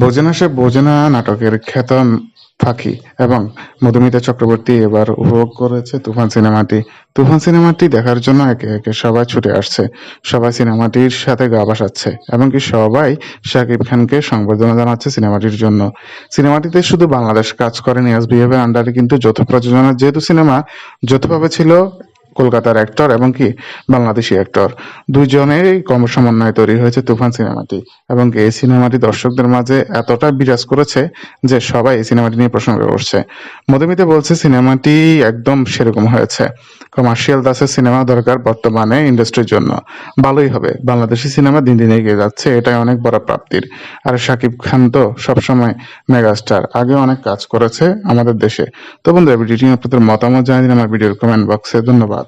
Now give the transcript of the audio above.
বোঝে না সে, বোঝে না নাটকের খ্যাত ফাঁকি। এবং মধুমিতা চক্রবর্তী এবার উপভোগ করেছে তুফান সিনেমাটি। তুফান সিনেমাটি দেখার জন্য একে একে সবাই ছুটে আসছে। সবাই সিনেমাটির সাথে গা বাসাচ্ছে, এমনকি সবাই শাকিব খানকে সংবর্ধনা জানাচ্ছে সিনেমাটির জন্য। সিনেমাটিতে শুধু বাংলাদেশ কাজ করেনি এস বিহেভের আন্ডারে কিন্তু যৌথ প্রযোজনা যেহেতু সিনেমা, যৌথভাবে ছিল কলকাতার অ্যাক্টর এবং কি বাংলাদেশি অ্যাক্টর দুজনেরই কর্মসমন্বয়ে তৈরি হয়েছে তুফান সিনেমাটি এবং এই সিনেমাটি দর্শকদের মাঝে এতটা বিরাজ করেছে যে সবাই এই সিনেমাটি নিয়ে প্রশংসা করছে। মধুমিতে বলছে, সিনেমাটি একদম সেরকম হয়েছে। কমার্শিয়াল দাসের সিনেমা দরকার বর্তমানে ইন্ডাস্ট্রির জন্য। ভালোই হবে। বাংলাদেশি সিনেমা দিন দিন এগিয়ে যাচ্ছে, এটাই অনেক বড় প্রাপ্তির। আর শাকিব খান তো সবসময় মেগাস্টার আগে অনেক কাজ করেছে আমাদের দেশে। তো বন্ধুরা ভিডিওটি আপনাদের মতামত জানিয়ে দিন, আমার ভিডিওর কমেন্ট বক্সে ধন্যবাদ।